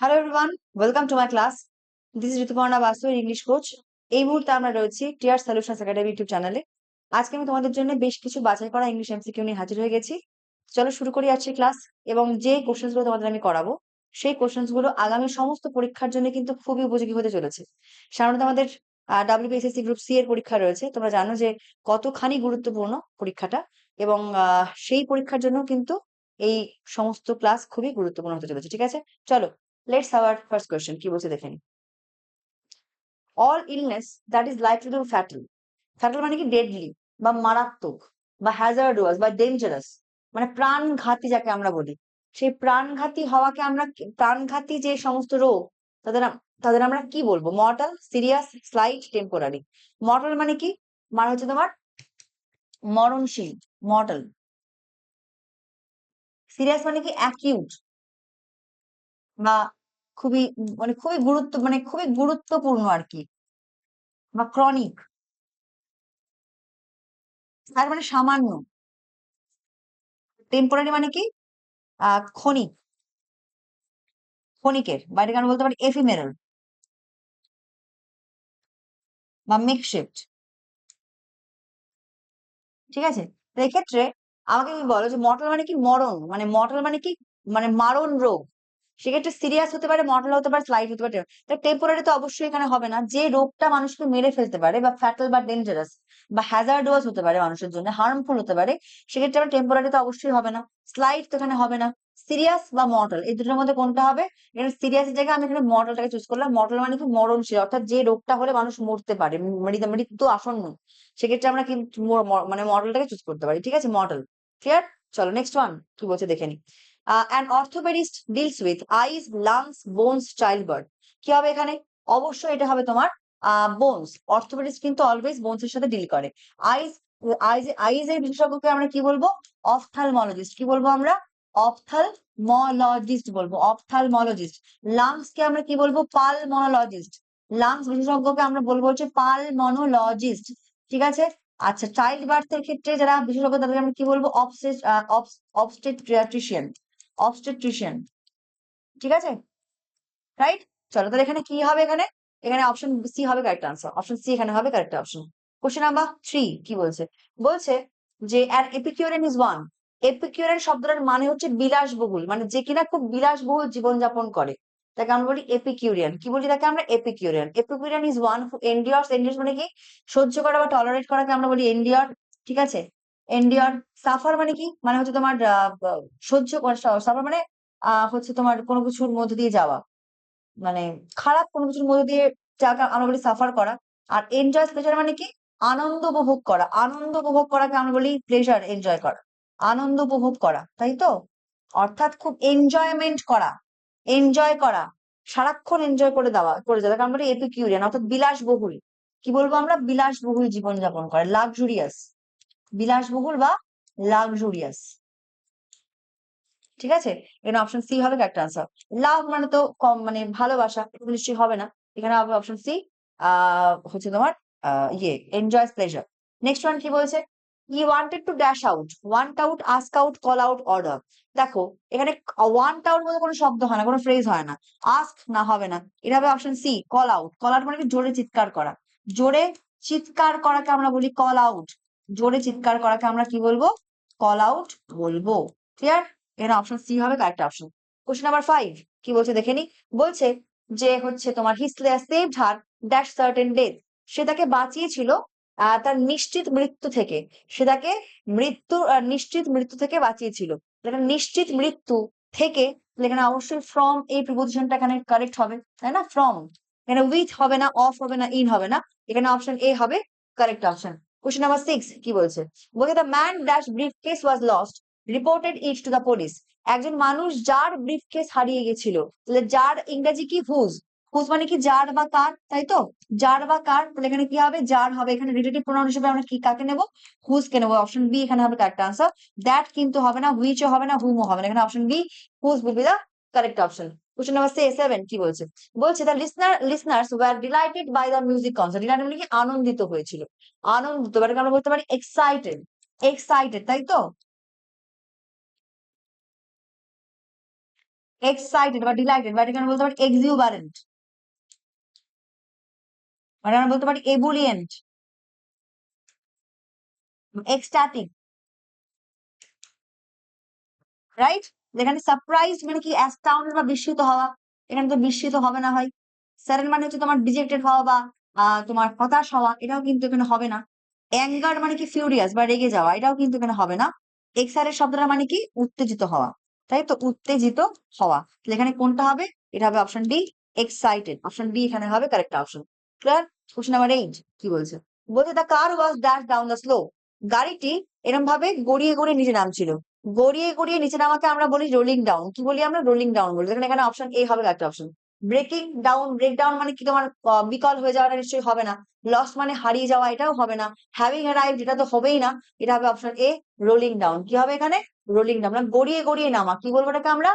Hello everyone welcome to my class this is Rituparna Basu English coach এই মুহূর্তে আমরা রয়েছি টিয়ার সলিউশনস একাডেমি ইউটিউব চ্যানেলে আজকে আমি তোমাদের জন্য বেশ কিছু বাছাই করা ইংলিশ এমসিকিউ নিয়ে হাজির হয়ে গেছি। চলো শুরু করি আজকে ক্লাস এবং যে কোশ্চেন্সগুলো তোমাদের আমি করাবো, সেই কোশ্চেন্সগুলো আগামী সমস্ত পরীক্ষার জন্য কিন্তু খুবই উপযোগী হতে চলেছে। সাধারণত আমাদের ডাব্লিউবিএসএসসি গ্রুপ সি এর পরীক্ষা রয়েছে। তোমরা জানো যে কতখানি গুরুত্বপূর্ণ পরীক্ষাটা এবং সেই পরীক্ষার জন্য কিন্তু এই সমস্ত ক্লাস খুবই গুরুত্বপূর্ণ হতে চলেছে। ঠিক আছে? চলো লেটস আওয়ার ফার্স্ট কোয়েশ্চেন কি বলছে দেখে নিই all illness that is likely to fatal fatal মানে কি ডেডলি বা মারাত্মক বা হ্যাজার্ডুয়াস বা ডেঞ্জারাস মানে প্রাণঘাতী যাকে আমরা বলি। সেই প্রাণঘাতী হওয়াকে আমরা প্রাণঘাতী যে সমস্ত রোগ, তাদের তাদের আমরা কি বলব? Mortal serious slight temporary mortal মানে কি? মানে হচ্ছে তোমার মরণশীল মর্টাল সিরিয়াস মানে কি অ্যাকিউট বা খুবই মানে খুবই গুরুত্ব মানে খুবই গুরুত্বপূর্ণ আর কি বা ক্রনিক তার মানে সামান্য। টেম্পোরারি মানে কি? ক্ষণিক। ক্ষণিকের, বাইরে কেন বলতে পারি এফিমেরাল বা মেকশিফট ঠিক আছে? তো এক্ষেত্রে আমাকে তুমি বলো যে মর্টাল মানে কি? মরণ। মানে মর্টাল মানে কি? মানে মারণ রোগ। সেক্ষেত্রে সিরিয়াস হতে পারে মর্টাল হতে পারে স্লাইট হতে পারে। তা টেম্পোরারি তো অবশ্যই এখানে হবে না। যে রোগটা মানুষকে মেরে ফেলতে পারে বা ফ্যাটাল বা ডেঞ্জারাস বা হ্যাজার্ডোয়াস হতে পারে মানুষের জন্য হার্মফুল হতে পারে, সেক্ষেত্রে আবার টেম্পোরারি তো অবশ্যই হবে না। স্লাইট তো এখানে হবে না। সিরিয়াস বা মর্টাল এই দুটোর মধ্যে কোনটা হবে? এখানে সিরিয়াস জায়গায় আমি এখানে মর্টালটাকে চুজ করলাম। মর্টাল মানে কি মরণশীল, অর্থাৎ যে রোগটা হলে মানুষ মরতে পারে মৃত্যু আসন্ন। সেক্ষেত্রে আমরা কিন্তু মানে মডেলটাকে চুজ করতে পারি। ঠিক আছে? মডেল ক্লিয়ার চলো নেক্সট ওয়ান কি বলছে দেখে নি। An orthopaedist deals with eyes lungs bones child birth কি হবে এখানে? অবশ্যই এটা হবে তোমার বোনস অর্থোপেডিস্ট কিন্তু অলওয়েজ বোনস এর সাথে ডিল করে। আইস আইজ এর বিশেষজ্ঞকে আমরা কি বলব? অপথালমোলজিস্ট কি বলব আমরা? অপথালমোলজিস্ট বলব। অপথালমোলজিস্ট লাংস কে আমরা কি বলব? পালমোনোলজিস্ট লাংস বিশেষজ্ঞকে আমরা বলব হচ্ছে পালমোনোলজিস্ট ঠিক আছে? আচ্ছা চাইল্ড বার্থের ক্ষেত্রে যারা বিশেষজ্ঞ তাদেরকে আমরা কি বলব? অবস্টেট্রিশিয়ান অবস্টেট্রিশিয়ান ঠিক আছে? রাইট চলো তাহলে এখানে কি হবে এখানে? এখানে অপশন সি হবে কারেক্ট আনসার অপশন সি এখানে হবে correct option question number three কি বলছে? বলছে যে an Epicurean is one Epicurean শব্দটার মানে হচ্ছে বিলাসবহুল মানে যে কিনা খুব বিলাসবহুল জীবনযাপন করে। তাকে আমরা বলি এপিকিউরিয়ান কি বলি তাকে আমরা? এপিকিউরিয়ান এপিকিউরিয়ান ইজ ওয়ান এন্ডিয়ার্স এন্ডিয়ার্স মানে কি? সহ্য করা বা টলারেট করাকে আমরা বলি এন্ডিয়ার ঠিক আছে? এন্ডিয়ার সাফার মানে কি? মানে হচ্ছে তোমার সহ্য করা সাফার মানে হচ্ছে তোমার কোনো কিছুর মধ্যে দিয়ে যাওয়া। মানে খারাপ কোনো কিছুর মধ্যে দিয়ে যাকে আমরা বলি সাফার করা। আর এনজয় প্লেজার মানে কি? আনন্দ উপভোগ করা। আনন্দ উপভোগ করাকে আমরা বলি প্লেজার এনজয় করা। আনন্দ উপভোগ করা, তাই তো? অর্থাৎ খুব এনজয়মেন্ট করা এনজয় করা, সারাক্ষণ এনজয় করে দেওয়া, করে যাওয়া তাকে আমরা এপিকিউরিয়ান অর্থাৎ বিলাসবহুল। কি বলব আমরা? বিলাসবহুল জীবনযাপন করে লাক্সুরিয়াস বিলাসবহুল বা লাক্সুরিয়াস ঠিক আছে? এখানে অপশন সি হবে একটা আনসার লাভ মানে তো কম মানে ভালোবাসা নিশ্চয়ই হবে না। এখানে হবে অপশন সি আহ, হচ্ছে তোমার ইয়ে এনজয়স প্লেজার নেক্সট ওয়ান কি বলছে? He wanted to dash out want out ask out call out order দেখো, এখানে ওয়ান্ট আউট বলতে কোনো শব্দ হয় না, কোনো ফ্রেজ হয় না। আস্ক না হবে না। এটা হবে option C call out call out মানে কি? জোরে চিৎকার করা। জোরে চিৎকার করাকে আমরা বলি কল আউট জোরে চিৎকার করাকে আমরা কি বলব? কল আউট বলব। ক্লিয়ার এখানে অপশন সি হবে correct option question number five কি বলছে দেখে নি? বলছে যে হচ্ছে তোমার whistle saved her dash certain death সে তাকে বাঁচিয়েছিল তার নিশ্চিত মৃত্যু থেকে। সে তাকে মৃত্যু নিশ্চিত মৃত্যু থেকে বাঁচিয়েছিল। নিশ্চিত মৃত্যু থেকে এখানে অবশ্যই ফ্রম এই প্রিপোজিশনটা এখানে কারেক্ট হবে, তাই না? ফ্রম এখানে উইথ হবে না অফ হবে না ইন হবে না। এখানে অপশন এ হবে correct option question number six কি বলছে? বলছে the man dash briefcase was lost reported it to the police একজন মানুষ যার ব্রিফ কেস হারিয়ে গেছিল, তাহলে যার ইংরেজি কি হুজ হুজ মানে কি যার বা কার, তাই তো? যার বা কার, তাহলে এখানে কি হবে? যার হবে। এখানে রিলেটিভ প্রোনাউন হিসেবে আমরা কি, কাকে নেব? হুজ কে নেব। অপশন বি এখানে হবে কারেক্ট আনসার দ্যাট কিন্তু হবে না হুইচও হবে না হুমও হবে না। এখানে option B whose will be the correct option question number seven কি বলছে? বলছে the listener listeners were delighted by the music concert delighted মানে আনন্দিত হয়েছিল। আনন্দিত এবারে আমরা বলতে পারি? এক্সাইটেড এক্সাইটেড তাই তো? এক্সাইটেড বা ডিলাইটেড বা এখানে বলতে পারি এক্সিউবারেন্ট মানে আমরা বলতে পারি এবুলিয়েন্ট এক্সট্যাটিক রাইট যেখানে সারপ্রাইজ মানে কি অ্যাস্টাউন্ড বা বিস্মিত হওয়া, এখানে তো বিস্মিত হবে না হয়। স্যারের মানে হচ্ছে তোমার ডিজেক্টেড হওয়া বা তোমার হতাশ হওয়া, এটাও কিন্তু এখানে হবে না। অ্যাঙ্গার মানে কি ফিউরিয়াস বা রেগে যাওয়া, এটাও কিন্তু এখানে হবে না। এক্সারের শব্দটা মানে কি উত্তেজিত হওয়া, তাই তো? উত্তেজিত হওয়া। এখানে কোনটা হবে? এটা হবে option D excited option D এখানে হবে correct option clear question number eight কি বলছে? বলছে the car was dash down the slow গাড়িটি এরকম ভাবে গড়িয়ে গড়িয়ে নিচে নামছিল গড়িয়ে গড়িয়ে নিচে নামাকে আমরা বলি রোলিং ডাউন কি বলি আমরা? রোলিং ডাউন বলি। দেখেন এখানে অপশন এ হবে একটা option breaking down break down মানে কি তোমার বিকল হয়ে যাওয়াটা নিশ্চয়ই হবে না। লস মানে হারিয়ে যাওয়া এটাও হবে না। হ্যাভিং অ্যারাইভ যেটা তো হবেই না। এটা হবে অপশন এ রোলিং ডাউন কি হবে এখানে? রোলিং ডাউন মানে গড়িয়ে গড়িয়ে নামা। কি বলব এটাকে আমরা?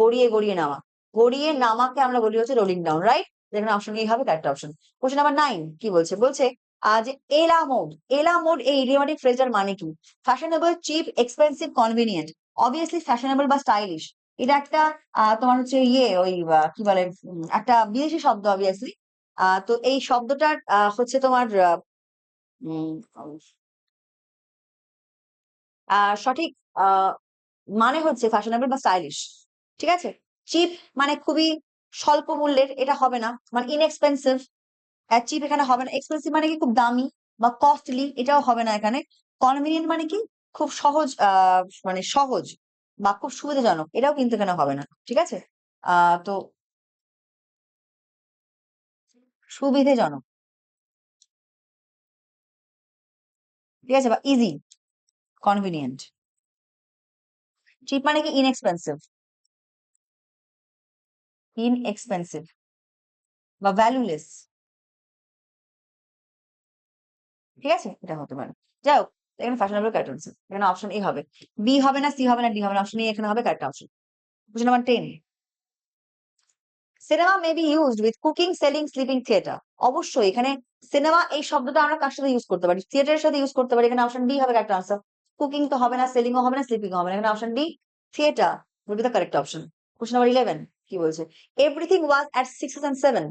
গড়িয়ে গড়িয়ে নামা। গড়িয়ে নামাকে আমরা বলি হচ্ছে রোলিং ডাউন রাইট এখানে অপশন এ হবে correct option question number nine কি বলছে? বলছে যে এলা মোড এলা মোড এই ইডিওমেটিক ফ্রেজার মানে কি? Fashionable cheap expensive convenient obviously fashionable বা স্টাইলিশ এটা একটা তোমার হচ্ছে ইয়ে ওই কি বলে একটা বিদেশি শব্দ অবভিয়াসলি তো এই শব্দটার হচ্ছে তোমার সঠিক মানে হচ্ছে ফ্যাশনেবল বা স্টাইলিশ ঠিক আছে? চিপ মানে খুবই স্বল্প মূল্যের, এটা হবে না মানে ইনএক্সপেন্সিভ চিপ এখানে হবে না। এক্সপেন্সিভ মানে কি? খুব দামি বা কস্টলি এটাও হবে না এখানে। কনভিনিয়েন্ট মানে কি? খুব সহজ মানে সহজ বা খুব সুবিধাজনক। এটাও কিন্তু এখানে হবে না। ঠিক আছে? তো সুবিধাজনক। ঠিক আছে? বা ইজি কনভিনিয়েন্ট চিপ মানে কি? ইনএক্সপেন্সিভ ইনএক্সপেন্সিভ বা ভ্যালুলেস ঠিক আছে? এটা হতে পারে। যাই হোক, এখানে ফ্যাশনেবল কার্টুনস এখানে অপশন এ হবে। বি হবে না সি হবে না ডি হবে না অপশন এ এখানে হবে correct option question number ten cinema may be used with cooking selling sleeping theatre অবশ্যই, এখানে সিনেমা এই শব্দটা আমরা কার সাথে ইউজ করতে পারি? থিয়েটারের সাথে ইউজ করতে পারি। এখানে অপশন ডি হবে কারেক্ট আনসার কুকিং তো হবে না সেলিংও হবে না স্লিপিংও হবে না। এখানে option D theatre will be the correct option question number eleven কি বলছে? Everything was at six and seven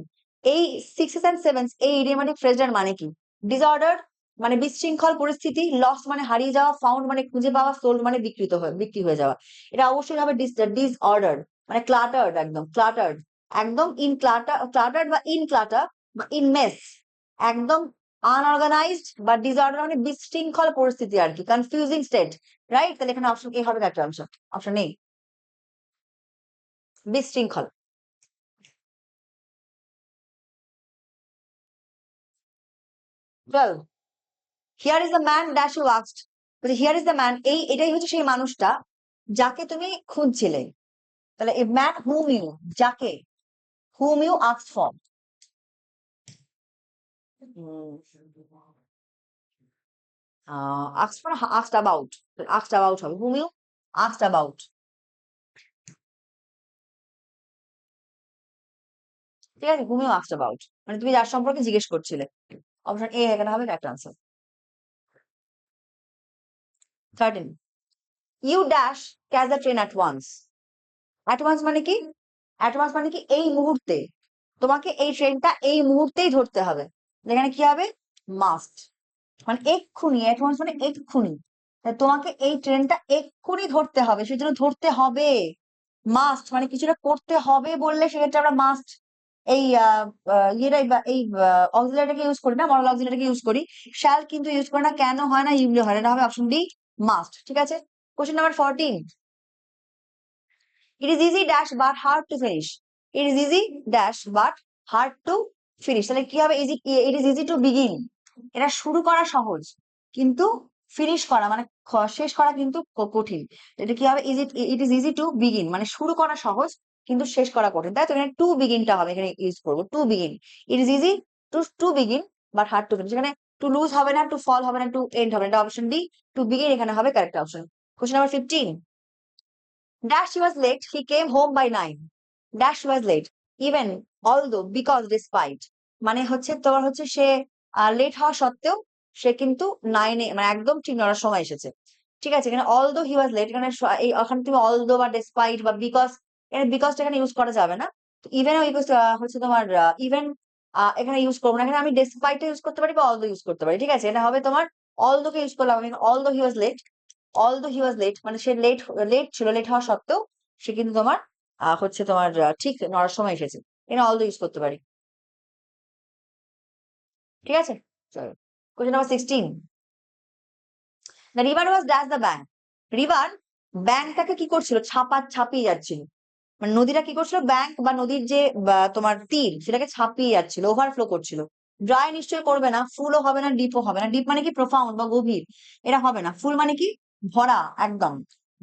এই সিক্স অ্যান্ড সেভেন এই ইডিয়ামেটিক ফ্রেজার মানে কি? ডিসঅর্ডার মানে বিশৃঙ্খল পরিস্থিতি লস মানে হারিয়ে যাওয়া ফাউন্ড মানে খুঁজে পাওয়া সোল্ড মানে বিকৃত হয়ে, বিক্রি হয়ে যাওয়া। এটা অবশ্যই হবে ডিসঅর্ডার মানে ক্লাটার্ড একদম ক্লাটার্ড একদম ইন ক্লাটার ক্লাটার্ড বা ইন ক্লাটার বা ইন মেস একদম আনঅর্গানাইজড বা ডিসঅর্ডার মানে বিশৃঙ্খল পরিস্থিতি আর কি কনফিউজিং স্টেট রাইট তাহলে এখানে অপশন এ হবে একটা অপশন অপশন এ বিশৃঙ্খল। Twelve here is the man dash you asked here is the man এই, এটাই হচ্ছে সেই মানুষটা যাকে তুমি খুঁজছিলে। তাহলে এ ম্যান হুম ইউ যাকে হুম ইউ আস্ক ফর হবে। হুম ইউ ঠিক আছে? হুম ইউ মানে তুমি যার সম্পর্কে জিজ্ঞেস করছিলে। অপশন এ এখানে হবে একটা answer thirteen you dash catch the train at once at once মানে কি? অ্যাট ওয়ান্স মানে কি এই মুহূর্তে। তোমাকে এই ট্রেনটা এই মুহূর্তেই ধরতে হবে। এখানে কি হবে? মাস্ট মানে এক্ষুনি অ্যাট ওয়ান্স মানে এক্ষুনি। তোমাকে এই ট্রেনটা এক্ষুনি ধরতে হবে, সেজন্য ধরতে হবে। মাস্ট মানে কিছুটা করতে হবে বললে সেক্ষেত্রে আমরা মাস্ট এই ইয়েটাই বা এই অক্সিলারিটাকে ইউজ করি না মরাল অক্সিলারিটাকে ইউজ করি। শ্যাল কিন্তু ইউজ করে না, কেন হয় না ইউলি হয় না। এটা হবে অপশন ডি মাস্ট ঠিক আছে? Question number fourteen it is easy dash but hard to finish it is easy dash but hard to finish তাহলে কি হবে? Easy it is easy to begin এটা শুরু করা সহজ, কিন্তু ফিনিশ করা মানে শেষ করা কিন্তু কঠিন। এটা কি হবে? Is easy it is easy to begin মানে শুরু করা সহজ, কিন্তু শেষ করা কঠিন। তাই তো? এখানে টু বিগিনটা হবে, এখানে ইউজ করব to begin it is easy to to begin but hard to finish এখানে টু লুজ হবে না টু ফল হবে না টু এন্ড হবে না। এটা অপশন ডি টু বিগিন এখানে হবে correct option question number fifteen Dash he was late, he came home by nine. Dash late even even although because despite মানে হচ্ছে তোমার হচ্ছে সে লেট হওয়া সত্ত্বেও সে কিন্তু নাইনে মানে একদম ঠিক নটার সময় এসেছে। ঠিক আছে এখানে অলদো হি ওয়াজ লেট এখানে এই ওখানে তুমি অল দো বা ডেসপাইট বা বিকজ এখানে বিকজটা এখানে ইউজ করা যাবে না। ইভেন হচ্ছে তোমার ইভেন এখানে ইউজ করব না। এখানে আমি ডেসপাইটটা ইউজ করতে পারি বা অল ইউজ করতে পারি, ঠিক আছে? এটা হবে তোমার অল দোকে ইউজ করলাম আমি। অল দো হি ওয়াজ লেট অল দো হি ওয়াজ লেট মানে সে লেট লেট ছিল লেট হওয়া সত্ত্বেও সে কিন্তু তোমার হচ্ছে তোমার ঠিক নড়ার সময় এসেছে। এখানে অল ইউজ করতে পারি। ঠিক আছে? চলো। Number sixteen river was dash the bank river ব্যাংকটাকে কি করছিল? ছাপা, ছাপিয়ে যাচ্ছিল। মানে নদীটা কি করছিল? ব্যাংক বা নদীর যে তোমার তীর সেটাকে ছাপিয়ে যাচ্ছিল ওভারফ্লো করছিল। ড্রাই নিশ্চয়ই করবে না ফুলও হবে না ডিপও হবে না। ডিপ মানে কি? প্রোফাউন্ড বা গভীর। এটা হবে না। ফুল মানে কি? ভরা, একদম।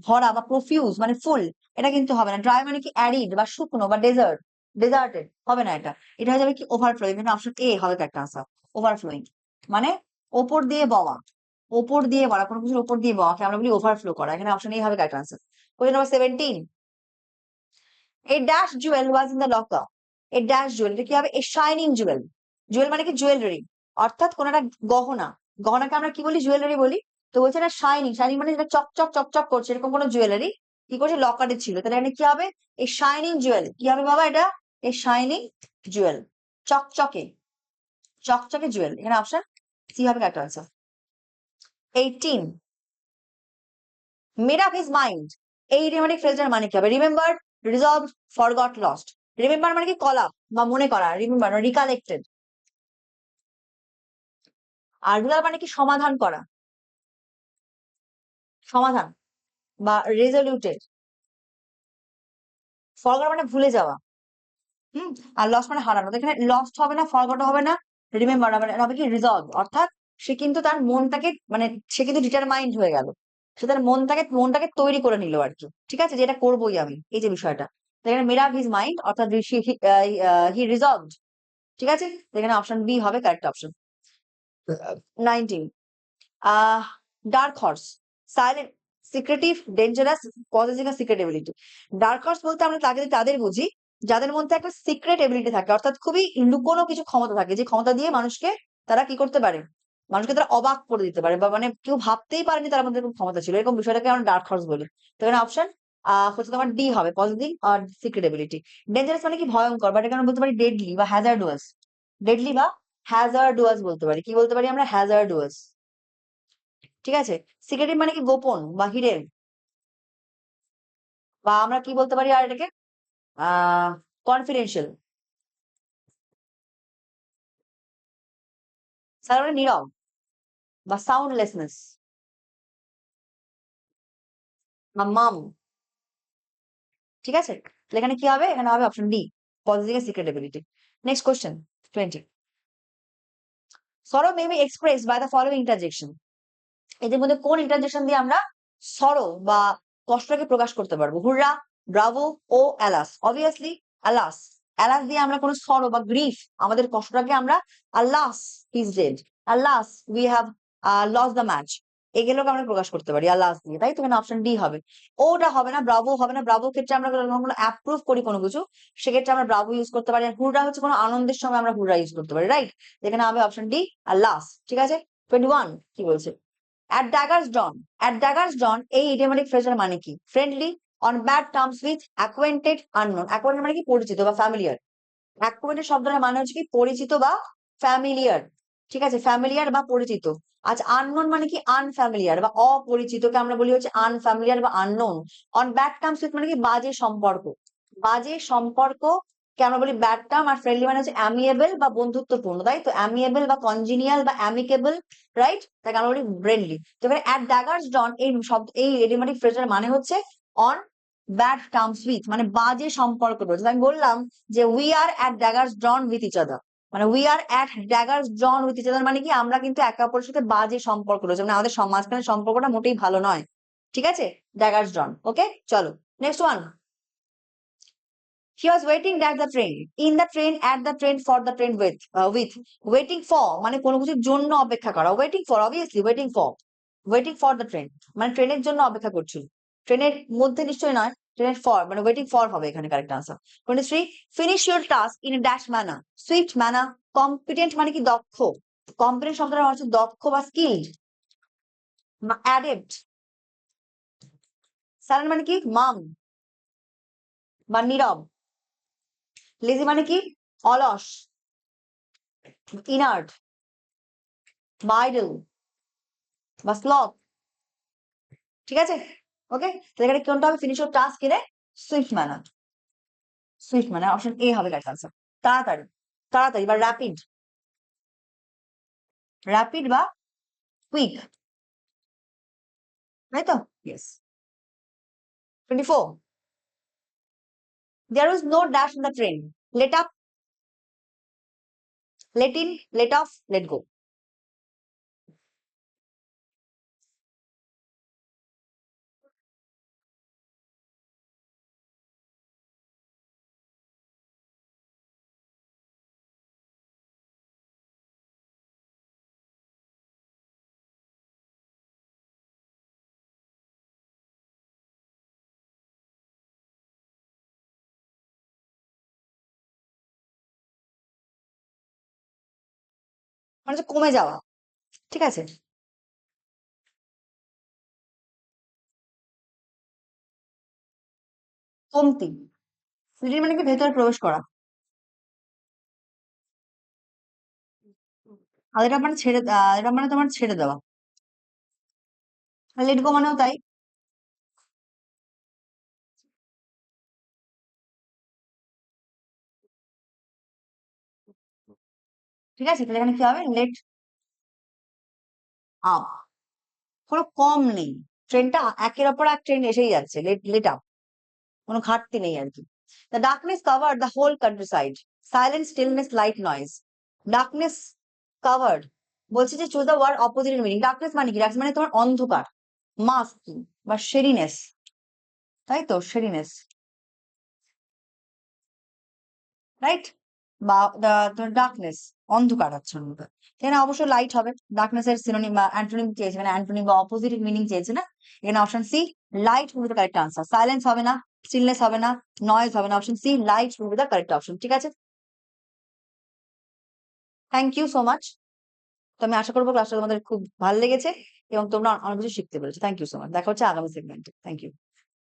ভরা বা প্রফিউজ মানে ফুল এটা কিন্তু হবে না। ড্রাই মানে কি? অ্যারিড বা শুকনো বা ডেজার্ট ডেজার্টেড হবে না এটা। এটা হয়ে যাবে কি? ওভারফ্লো এখানে অপশন এ হবে একটা আনসার ওভারফ্লোয়িং মানে ওপর দিয়ে বওয়া। ওপর দিয়ে বলা কোনো কিছুর ওপর দিয়ে বওয়াকে আমরা বলি ওভারফ্লো করা। এখানে অপশন এ হবে correct answer question number seventeen a dash jewel was in the locker a dash jewel এটা কি হবে? এ শাইনিং জুয়েল জুয়েল মানে কি? জুয়েলারি অর্থাৎ কোন একটা গহনা। গহনাকে আমরা কি বলি? জুয়েলারি বলি। তো বলছে এটা শাইনিং শাইনিং মানে যেটা চকচক চকচক করছে, এরকম কোনো জুয়েলারি কি করছে? লকারে ছিল। তাহলে এখানে কি হবে? এই শাইনিং জুয়েল কি হবে বাবা এটা? এই শাইনিং জুয়েল চকচকে। চকচকে জুয়েল এখানে অপশন সি হবে correct answer eighteen made up his mind এই রিমেডিক ফ্রেজটার মানে কি হবে? Remember resolve forgot lost remember মানে কি? কলা বা মনে করা রিমেম্বার রিকালেক্টেড আর রুলার মানে কি? সমাধান করা। সমাধান বা রেজলিউটেড ফরগট মানে ভুলে যাওয়া। হুম? আর লস মানে হারানো। এখানে লস্ট হবে না ফরগট হবে না রিমেম্বার হবে না হবে কি? রিজলভ অর্থাৎ সে কিন্তু তার মনটাকে মানে সে কিন্তু ডিটারমাইন্ড হয়ে গেল। সে তার মনটাকে মনটাকে তৈরি করে নিল আর কি। ঠিক আছে? যে এটা করবোই আমি, এই যে বিষয়টা। এখানে মেড আপ হিজ মাইন্ড অর্থাৎ হি রিজলভড ঠিক আছে? এখানে অপশন বি হবে correct option nineteen dark horse silent secretive dangerous positive secret ability dark horse বলতে আমরা তাকে, তাদের বুঝি, যাদের মধ্যে একটা সিক্রেট এবিলিটি থাকে। অর্থাৎ খুবই লুকোনো কিছু ক্ষমতা থাকে। যে ক্ষমতা দিয়ে মানুষকে তারা কি করতে পারে? মানুষকে তারা অবাক করে দিতে পারে বা মানে কেউ ভাবতেই পারেনি তার মধ্যে ক্ষমতা ছিল। এরকম বিষয়টাকে আমরা ডার্ক হর্স বলি। তো এখানে অপশন হচ্ছে তোমার ডি হবে পজিটিভ আর সিক্রেট এবিলিটি ডেঞ্জারাস মানে কি ভয়ঙ্কর বাট এখানে বলতে পারি ডেডলি বা হ্যাজার্ডুয়াস ডেডলি বা হ্যাজার্ডুয়াস বলতে পারি। কি বলতে পারি আমরা? হ্যাজার্ডুয়াস ঠিক আছে? সিক্রেটিভ মানে কি গোপন বা হিডেন বা আমরা কি বলতে পারি আর এটাকে? কনফিডেন্সিয়াল স্যার নীরব। বা সাউন্ডলেসনেস বা মাম ঠিক আছে? তাহলে এখানে কি হবে? এখানে হবে option D positive secret ability next question twenty sorrow may be express by the following interjection এদের মধ্যে কোন ইন্টারজেকশন দিয়ে আমরা সরো বা কষ্টকে প্রকাশ করতে পারব? Hurrah, bravo, oh, alas. Obviously alas. Alas দিয়ে আমরা কোনো সরো বা গ্রিফ আমাদের কষ্টটাকে আমরা alas is dead alas we have lost the match এগুলোকে আমরা প্রকাশ করতে পারি আল্লাস দিয়ে তাই তো? এখানে অপশন ডি হবে। ওটা হবে না ব্রাভো হবে না ব্রাভো ক্ষেত্রে আমরা কোনো অ্যাপ্রুভ করি কোনো কিছু, সেক্ষেত্রে আমরা ব্রাভো ইউজ করতে পারি, আর হুররা হচ্ছে কোনো আনন্দের সময় আমরা হুররা ইউজ করতে পারি রাইট এখানে হবে অপশন ডি আর লাস্ট ঠিক আছে? টোয়েন্টি ওয়ান কি বলছে? At daggers drawn at daggers drawn এই ইডিওমেটিক ফ্রেজের মানে কি? Friendly on bad terms with acquainted unknown acquainted মানে কি? পরিচিত বা ফ্যামিলিয়ার অ্যাকোয়েন্টেড শব্দটার মানে হচ্ছে কি? পরিচিত বা ফ্যামিলিয়ার ঠিক আছে? ফ্যামিলিয়ার বা পরিচিত। আচ্ছা আননোন মানে কি আনফ্যামিলিয়ার বা অপরিচিতকে আমরা বলি হচ্ছে আনফ্যামিলিয়ার বা unknown on bad terms with মানে কি বাজে সম্পর্ক। বাজে সম্পর্ক কে আমরা বলি ব্যাড টার্ম আর ফ্রেন্ডলি মানে হচ্ছে অ্যামিয়েবল বা বন্ধুত্বপূর্ণ, তাই তো? অ্যামিয়েবল বা কনজিনিয়াল বা অ্যামিকেবল রাইট তাকে আমরা বলি ফ্রেন্ডলি তো এখানে অ্যাট ড্যাগার্স ডন এই শব্দ, এই এডিমেটিক ফ্রেজের মানে হচ্ছে অন ব্যাড টার্মস উইথ মানে বাজে সম্পর্ক রয়েছে। আমি বললাম যে we are at daggers drawn with each other মানে উই আর অ্যাট ড্যাগার্স জন উইথ ইচ আদার মানে কি আমরা কিন্তু একে অপরের সাথে বাজে সম্পর্ক রয়েছে মানে আমাদের সমাজখানের সম্পর্কটা মোটেই ভালো নয়। ঠিক আছে? ড্যাগার্স জন ওকে চলো নেক্সট ওয়ান. Uh, মানে কোনো জন্য অপেক্ষা করা মানে ট্রেনের জন্য অপেক্ষা ট্রেনের মধ্যে নিশ্চয়ই নয় ট্রেনের ফর মানে ওয়েটিং ফর হবে এখানে correct answer twenty three finish your task in dash manner swift manner competent মানে কি? দক্ষ। কম্পিটেন্ট শব্দটা হচ্ছে দক্ষ বা স্কিল্ড অ্যাডেপ্ট স্যালেন্ট মানে কি? মাম বা নীরব। লেজি মানে কি? অলস। ইনার্ট বা আইডল বা স্লথ ঠিক আছে? ওকে তাহলে এখানে কোনটা হবে? ফিনিশ অফ টাস্ক কিনে swift manner swift manner option A হবে আনসার তাড়াতাড়ি তাড়াতাড়ি বা র্যাপিড র্যাপিড বা কুইক তাই তো? Yes twenty four there was no dash in the train. Let up. Let in, let off, let go. মানে হচ্ছে কমে যাওয়া, ঠিক আছে? কমতি ফ্লিট মানে কি ভেতরে প্রবেশ করা? আর এটা মানে ছেড়ে এটা মানে তোমার ছেড়ে দেওয়া। লেট গো মানেও তাই। ঠিক আছে? তাহলে এখানে কি হবে? লেট আপ কোনো কম নেই। ট্রেনটা একের অপর এক ট্রেন এসেই যাচ্ছে। লেট লেট আপ কোনো ঘাটতি নেই আর কি। The darkness cover the whole countryside silent stillness light noise darkness covered বলছে যে choose the word opposite meaning darkness মানে কি? ডার্কনেস মানে তোমার অন্ধকার। মাস্ক বা শেরিনেস তাই তো? শেরিনেস রাইট বা ডার্কনেস অন্ধকার আচ্ছন্ন এখানে অবশ্যই লাইট হবে। ডার্কনেস এর সিনোনিম বা অ্যান্টোনিম চেয়েছে। এখানে অ্যান্টোনিম বা অপোজিট মিনিং চেয়েছে না। এখানে option C light the correct answer silence হবে না স্টিলনেস হবে না নয়েজ হবে না। Option C light with the correct option ঠিক আছে? থ্যাংক ইউ সো মাচ তো আমি আশা করব ক্লাসটা তোমাদের খুব ভালো লেগেছে এবং তোমরা অনেক কিছু শিখতে পেরেছ। থ্যাংক ইউ সো মাচ দেখা হচ্ছে আগামী সেগমেন্টে থ্যাংক ইউ